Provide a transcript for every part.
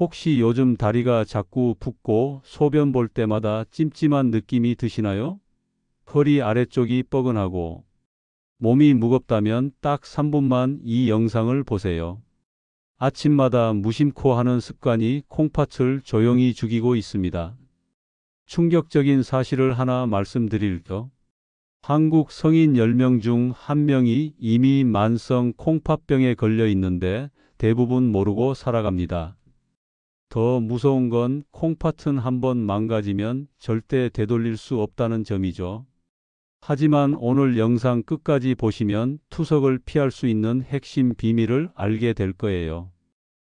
혹시 요즘 다리가 자꾸 붓고 소변 볼 때마다 찜찜한 느낌이 드시나요? 허리 아래쪽이 뻐근하고 몸이 무겁다면 딱 3분만 이 영상을 보세요. 아침마다 무심코 하는 습관이 콩팥을 조용히 죽이고 있습니다. 충격적인 사실을 하나 말씀드릴게요. 한국 성인 10명 중 1명이 이미 만성 콩팥병에 걸려 있는데 대부분 모르고 살아갑니다. 더 무서운 건 콩팥은 한번 망가지면 절대 되돌릴 수 없다는 점이죠. 하지만 오늘 영상 끝까지 보시면 투석을 피할 수 있는 핵심 비밀을 알게 될 거예요.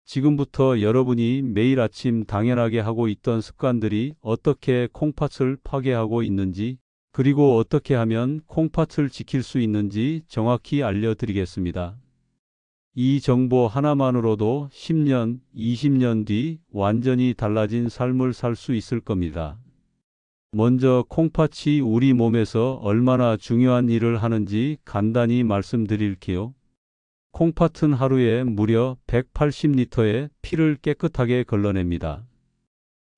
지금부터 여러분이 매일 아침 당연하게 하고 있던 습관들이 어떻게 콩팥을 파괴하고 있는지, 그리고 어떻게 하면 콩팥을 지킬 수 있는지 정확히 알려드리겠습니다. 이 정보 하나만으로도 10년, 20년 뒤 완전히 달라진 삶을 살 수 있을 겁니다. 먼저 콩팥이 우리 몸에서 얼마나 중요한 일을 하는지 간단히 말씀드릴게요. 콩팥은 하루에 무려 180리터의 피를 깨끗하게 걸러냅니다.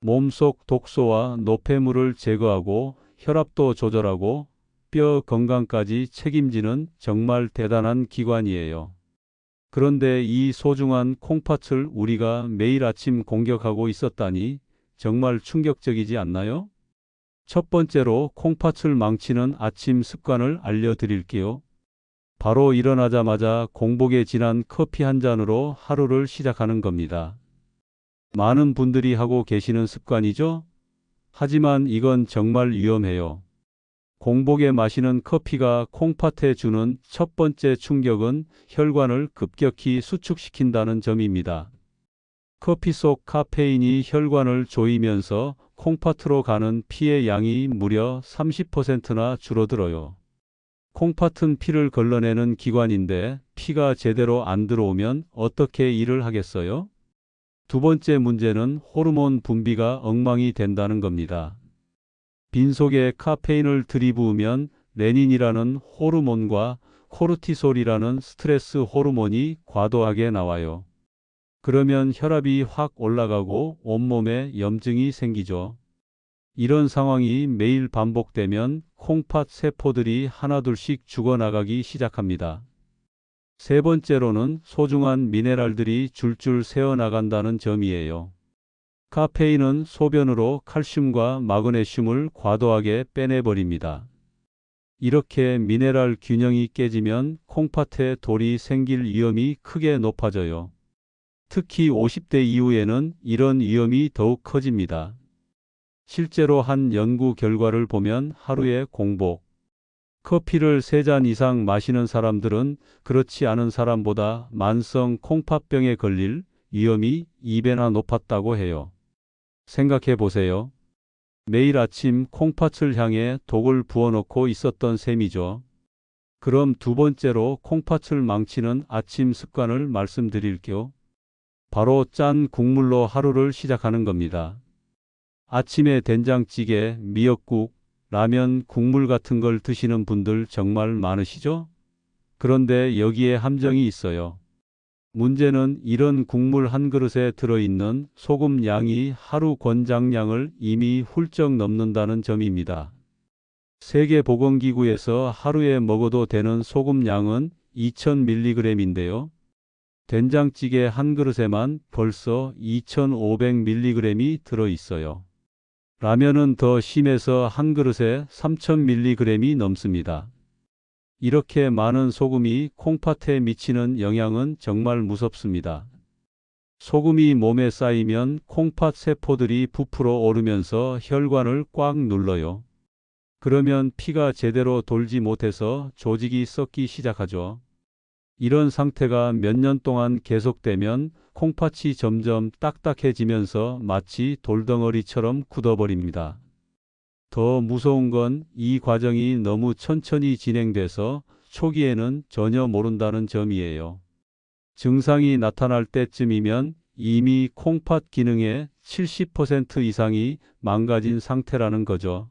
몸속 독소와 노폐물을 제거하고 혈압도 조절하고 뼈 건강까지 책임지는 정말 대단한 기관이에요. 그런데 이 소중한 콩팥을 우리가 매일 아침 공격하고 있었다니 정말 충격적이지 않나요? 첫 번째로 콩팥을 망치는 아침 습관을 알려드릴게요. 바로 일어나자마자 공복에 진한 커피 한 잔으로 하루를 시작하는 겁니다. 많은 분들이 하고 계시는 습관이죠? 하지만 이건 정말 위험해요. 공복에 마시는 커피가 콩팥에 주는 첫 번째 충격은 혈관을 급격히 수축시킨다는 점입니다. 커피 속 카페인이 혈관을 조이면서 콩팥으로 가는 피의 양이 무려 30%나 줄어들어요. 콩팥은 피를 걸러내는 기관인데 피가 제대로 안 들어오면 어떻게 일을 하겠어요? 두 번째 문제는 호르몬 분비가 엉망이 된다는 겁니다. 빈속에 카페인을 들이부으면 레닌이라는 호르몬과 코르티솔이라는 스트레스 호르몬이 과도하게 나와요. 그러면 혈압이 확 올라가고 온몸에 염증이 생기죠. 이런 상황이 매일 반복되면 콩팥 세포들이 하나둘씩 죽어나가기 시작합니다. 세 번째로는 소중한 미네랄들이 줄줄 새어나간다는 점이에요. 카페인은 소변으로 칼슘과 마그네슘을 과도하게 빼내버립니다. 이렇게 미네랄 균형이 깨지면 콩팥에 돌이 생길 위험이 크게 높아져요. 특히 50대 이후에는 이런 위험이 더욱 커집니다. 실제로 한 연구 결과를 보면 하루에 공복, 커피를 3잔 이상 마시는 사람들은 그렇지 않은 사람보다 만성 콩팥병에 걸릴 위험이 2배나 높았다고 해요. 생각해 보세요. 매일 아침 콩팥을 향해 독을 부어놓고 있었던 셈이죠. 그럼 두 번째로 콩팥을 망치는 아침 습관을 말씀드릴게요. 바로 짠 국물로 하루를 시작하는 겁니다. 아침에 된장찌개, 미역국, 라면, 국물 같은 걸 드시는 분들 정말 많으시죠? 그런데 여기에 함정이 있어요. 문제는 이런 국물 한 그릇에 들어있는 소금 양이 하루 권장량을 이미 훌쩍 넘는다는 점입니다. 세계보건기구에서 하루에 먹어도 되는 소금 양은 2000mg인데요. 된장찌개 한 그릇에만 벌써 2500mg이 들어있어요. 라면은 더 심해서 한 그릇에 3000mg이 넘습니다. 이렇게 많은 소금이 콩팥에 미치는 영향은 정말 무섭습니다. 소금이 몸에 쌓이면 콩팥 세포들이 부풀어 오르면서 혈관을 꽉 눌러요. 그러면 피가 제대로 돌지 못해서 조직이 썩기 시작하죠. 이런 상태가 몇 년 동안 계속되면 콩팥이 점점 딱딱해지면서 마치 돌덩어리처럼 굳어버립니다. 더 무서운 건 이 과정이 너무 천천히 진행돼서 초기에는 전혀 모른다는 점이에요. 증상이 나타날 때쯤이면 이미 콩팥 기능의 70% 이상이 망가진 상태라는 거죠.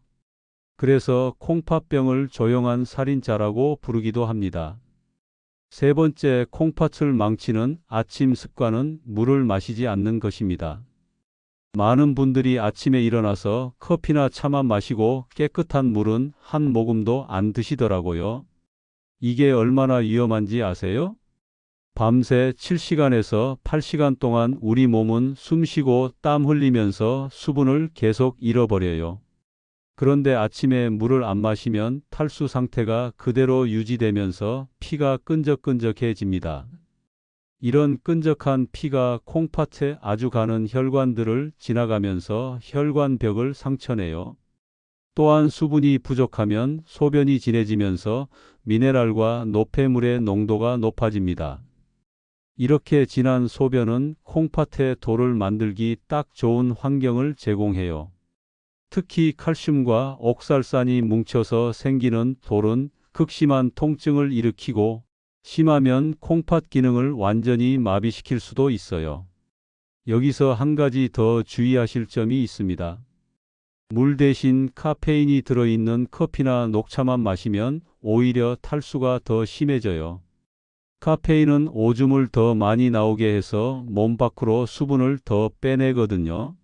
그래서 콩팥병을 조용한 살인자라고 부르기도 합니다. 세 번째 콩팥을 망치는 아침 습관은 물을 마시지 않는 것입니다. 많은 분들이 아침에 일어나서 커피나 차만 마시고 깨끗한 물은 한 모금도 안 드시더라고요. 이게 얼마나 위험한지 아세요? 밤새 7시간에서 8시간 동안 우리 몸은 숨 쉬고 땀 흘리면서 수분을 계속 잃어버려요. 그런데 아침에 물을 안 마시면 탈수 상태가 그대로 유지되면서 피가 끈적끈적해집니다. 이런 끈적한 피가 콩팥에 아주 가는 혈관들을 지나가면서 혈관벽을 상처내요. 또한 수분이 부족하면 소변이 진해지면서 미네랄과 노폐물의 농도가 높아집니다. 이렇게 진한 소변은 콩팥에 돌을 만들기 딱 좋은 환경을 제공해요. 특히 칼슘과 옥살산이 뭉쳐서 생기는 돌은 극심한 통증을 일으키고 심하면 콩팥 기능을 완전히 마비시킬 수도 있어요. 여기서 한 가지 더 주의하실 점이 있습니다. 물 대신 카페인이 들어있는 커피나 녹차만 마시면 오히려 탈수가 더 심해져요. 카페인은 오줌을 더 많이 나오게 해서 몸 밖으로 수분을 더 빼내거든요.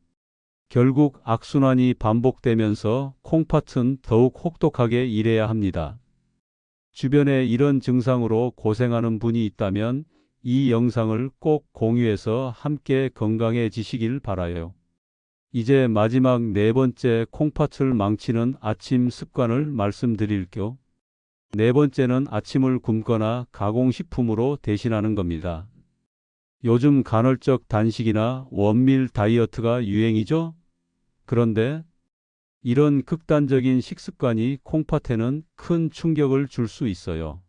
결국 악순환이 반복되면서 콩팥은 더욱 혹독하게 일해야 합니다. 주변에 이런 증상으로 고생하는 분이 있다면 이 영상을 꼭 공유해서 함께 건강해지시길 바라요. 이제 마지막 네 번째 콩팥을 망치는 아침 습관을 말씀드릴게요. 네 번째는 아침을 굶거나 가공식품으로 대신하는 겁니다. 요즘 간헐적 단식이나 원밀 다이어트가 유행이죠? 그런데 이런 극단적인 식습관이 콩팥에는 큰 충격을 줄 수 있어요.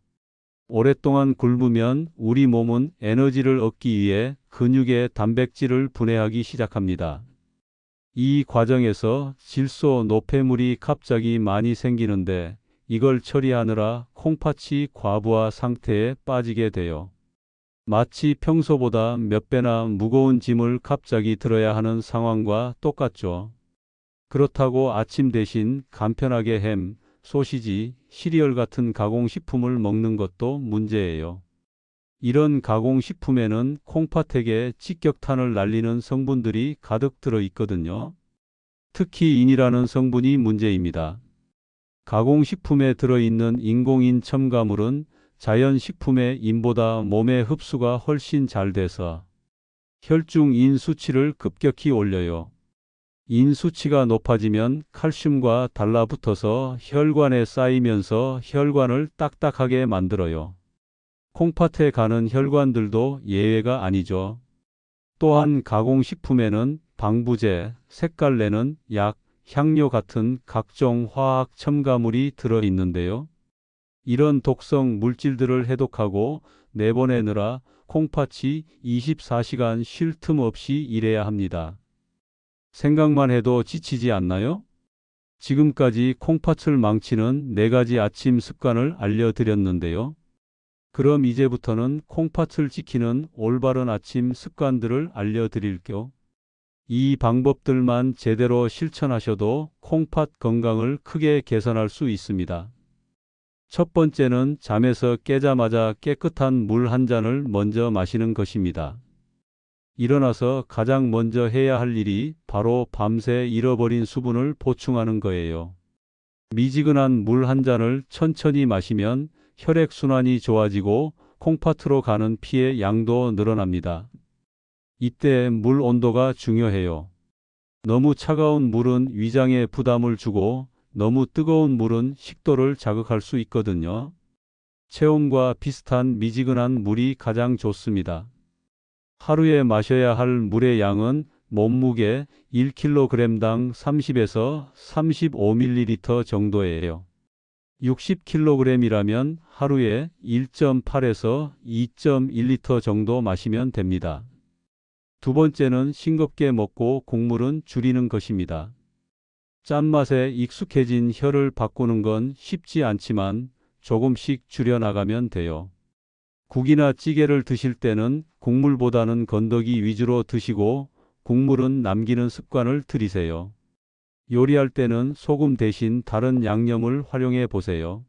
오랫동안 굶으면 우리 몸은 에너지를 얻기 위해 근육에 단백질을 분해하기 시작합니다. 이 과정에서 질소 노폐물이 갑자기 많이 생기는데 이걸 처리하느라 콩팥이 과부하 상태에 빠지게 돼요. 마치 평소보다 몇 배나 무거운 짐을 갑자기 들어야 하는 상황과 똑같죠. 그렇다고 아침 대신 간편하게 햄, 소시지, 시리얼 같은 가공식품을 먹는 것도 문제예요. 이런 가공식품에는 콩팥에게 직격탄을 날리는 성분들이 가득 들어 있거든요. 특히 인이라는 성분이 문제입니다. 가공식품에 들어있는 인공인 첨가물은 자연 식품의 인보다 몸의 흡수가 훨씬 잘 돼서 혈중 인 수치를 급격히 올려요. 인 수치가 높아지면 칼슘과 달라붙어서 혈관에 쌓이면서 혈관을 딱딱하게 만들어요. 콩팥에 가는 혈관들도 예외가 아니죠. 또한 가공식품에는 방부제, 색깔 내는 약, 향료 같은 각종 화학 첨가물이 들어 있는데요. 이런 독성 물질들을 해독하고 내보내느라 콩팥이 24시간 쉴 틈 없이 일해야 합니다. 생각만 해도 지치지 않나요? 지금까지 콩팥을 망치는 네 가지 아침 습관을 알려드렸는데요. 그럼 이제부터는 콩팥을 지키는 올바른 아침 습관들을 알려드릴게요. 이 방법들만 제대로 실천하셔도 콩팥 건강을 크게 개선할 수 있습니다. 첫 번째는 잠에서 깨자마자 깨끗한 물 한 잔을 먼저 마시는 것입니다. 일어나서 가장 먼저 해야 할 일이 바로 밤새 잃어버린 수분을 보충하는 거예요. 미지근한 물 한 잔을 천천히 마시면 혈액순환이 좋아지고 콩팥으로 가는 피의 양도 늘어납니다. 이때 물 온도가 중요해요. 너무 차가운 물은 위장에 부담을 주고 너무 뜨거운 물은 식도를 자극할 수 있거든요. 체온과 비슷한 미지근한 물이 가장 좋습니다. 하루에 마셔야 할 물의 양은 몸무게 1kg당 30에서 35ml 정도예요. 60kg이라면 하루에 1.8에서 2.1리터 정도 마시면 됩니다. 두 번째는 싱겁게 먹고 국물은 줄이는 것입니다. 짠맛에 익숙해진 혀를 바꾸는 건 쉽지 않지만 조금씩 줄여나가면 돼요. 국이나 찌개를 드실 때는 국물보다는 건더기 위주로 드시고 국물은 남기는 습관을 들이세요. 요리할 때는 소금 대신 다른 양념을 활용해 보세요.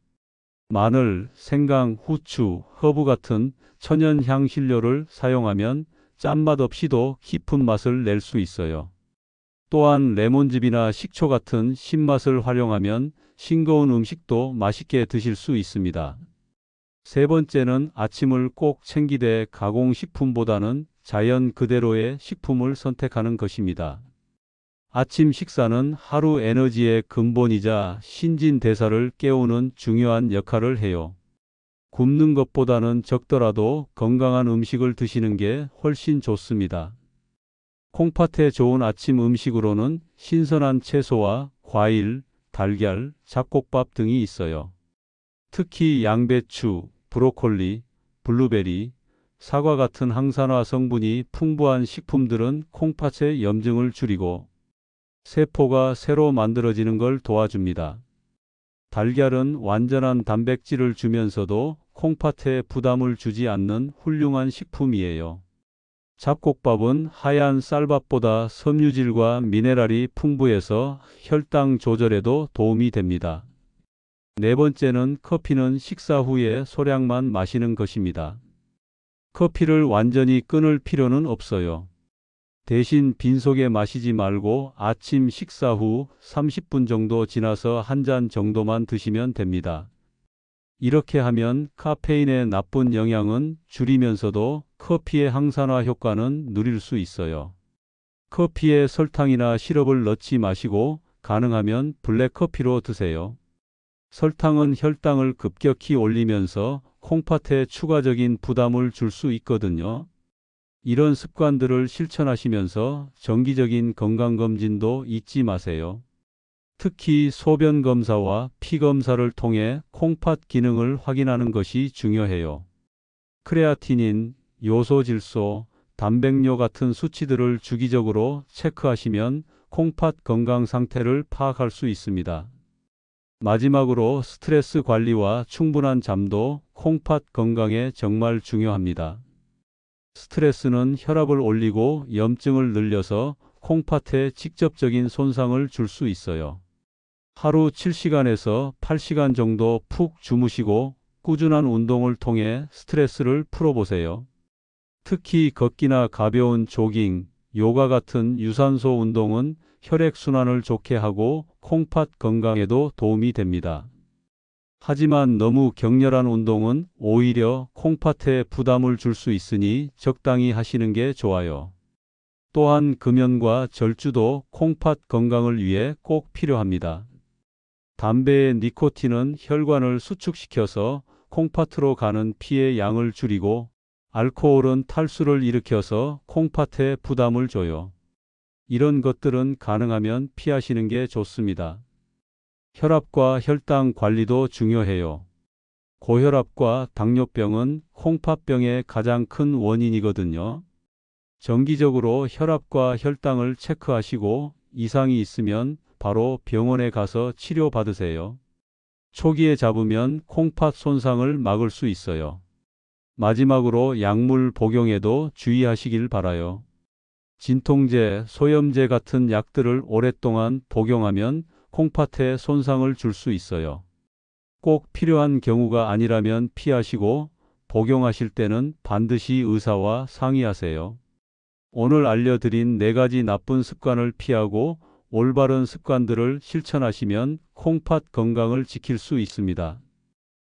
마늘, 생강, 후추, 허브 같은 천연 향신료를 사용하면 짠맛 없이도 깊은 맛을 낼 수 있어요. 또한 레몬즙이나 식초 같은 신맛을 활용하면 싱거운 음식도 맛있게 드실 수 있습니다. 세 번째는 아침을 꼭 챙기되 가공식품보다는 자연 그대로의 식품을 선택하는 것입니다. 아침 식사는 하루 에너지의 근본이자 신진대사를 깨우는 중요한 역할을 해요. 굶는 것보다는 적더라도 건강한 음식을 드시는 게 훨씬 좋습니다. 콩팥에 좋은 아침 음식으로는 신선한 채소와 과일, 달걀, 잡곡밥 등이 있어요. 특히 양배추, 브로콜리, 블루베리, 사과 같은 항산화 성분이 풍부한 식품들은 콩팥의 염증을 줄이고 세포가 새로 만들어지는 걸 도와줍니다. 달걀은 완전한 단백질을 주면서도 콩팥에 부담을 주지 않는 훌륭한 식품이에요. 잡곡밥은 하얀 쌀밥보다 섬유질과 미네랄이 풍부해서 혈당 조절에도 도움이 됩니다. 네 번째는 커피는 식사 후에 소량만 마시는 것입니다. 커피를 완전히 끊을 필요는 없어요. 대신 빈속에 마시지 말고 아침 식사 후 30분 정도 지나서 한 잔 정도만 드시면 됩니다. 이렇게 하면 카페인의 나쁜 영향은 줄이면서도 커피의 항산화 효과는 누릴 수 있어요. 커피에 설탕이나 시럽을 넣지 마시고 가능하면 블랙커피로 드세요. 설탕은 혈당을 급격히 올리면서 콩팥에 추가적인 부담을 줄 수 있거든요. 이런 습관들을 실천하시면서 정기적인 건강검진도 잊지 마세요. 특히 소변 검사와 피 검사를 통해 콩팥 기능을 확인하는 것이 중요해요. 크레아티닌, 요소질소, 단백뇨 같은 수치들을 주기적으로 체크하시면 콩팥 건강 상태를 파악할 수 있습니다. 마지막으로 스트레스 관리와 충분한 잠도 콩팥 건강에 정말 중요합니다. 스트레스는 혈압을 올리고 염증을 늘려서 콩팥에 직접적인 손상을 줄 수 있어요. 하루 7시간에서 8시간 정도 푹 주무시고 꾸준한 운동을 통해 스트레스를 풀어보세요. 특히 걷기나 가벼운 조깅, 요가 같은 유산소 운동은 혈액순환을 좋게 하고 콩팥 건강에도 도움이 됩니다. 하지만 너무 격렬한 운동은 오히려 콩팥에 부담을 줄 수 있으니 적당히 하시는 게 좋아요. 또한 금연과 절주도 콩팥 건강을 위해 꼭 필요합니다. 담배의 니코틴은 혈관을 수축시켜서 콩팥으로 가는 피의 양을 줄이고 알코올은 탈수를 일으켜서 콩팥에 부담을 줘요. 이런 것들은 가능하면 피하시는 게 좋습니다. 혈압과 혈당 관리도 중요해요. 고혈압과 당뇨병은 콩팥병의 가장 큰 원인이거든요. 정기적으로 혈압과 혈당을 체크하시고 이상이 있으면 바로 병원에 가서 치료받으세요. 초기에 잡으면 콩팥 손상을 막을 수 있어요. 마지막으로 약물 복용에도 주의하시길 바라요. 진통제, 소염제 같은 약들을 오랫동안 복용하면 콩팥에 손상을 줄 수 있어요. 꼭 필요한 경우가 아니라면 피하시고 복용하실 때는 반드시 의사와 상의하세요. 오늘 알려드린 네 가지 나쁜 습관을 피하고 올바른 습관들을 실천하시면 콩팥 건강을 지킬 수 있습니다.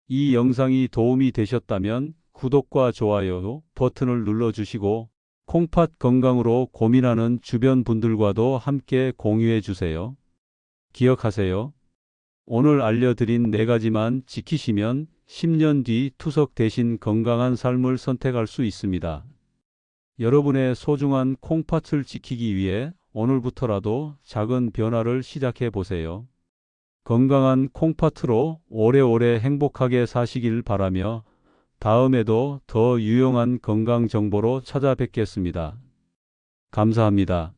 이 영상이 도움이 되셨다면 구독과 좋아요 버튼을 눌러주시고 콩팥 건강으로 고민하는 주변 분들과도 함께 공유해 주세요. 기억하세요. 오늘 알려드린 네 가지만 지키시면 10년 뒤 투석 대신 건강한 삶을 선택할 수 있습니다. 여러분의 소중한 콩팥을 지키기 위해 오늘부터라도 작은 변화를 시작해 보세요. 건강한 콩팥으로 오래오래 행복하게 사시길 바라며 다음에도 더 유용한 건강 정보로 찾아뵙겠습니다. 감사합니다.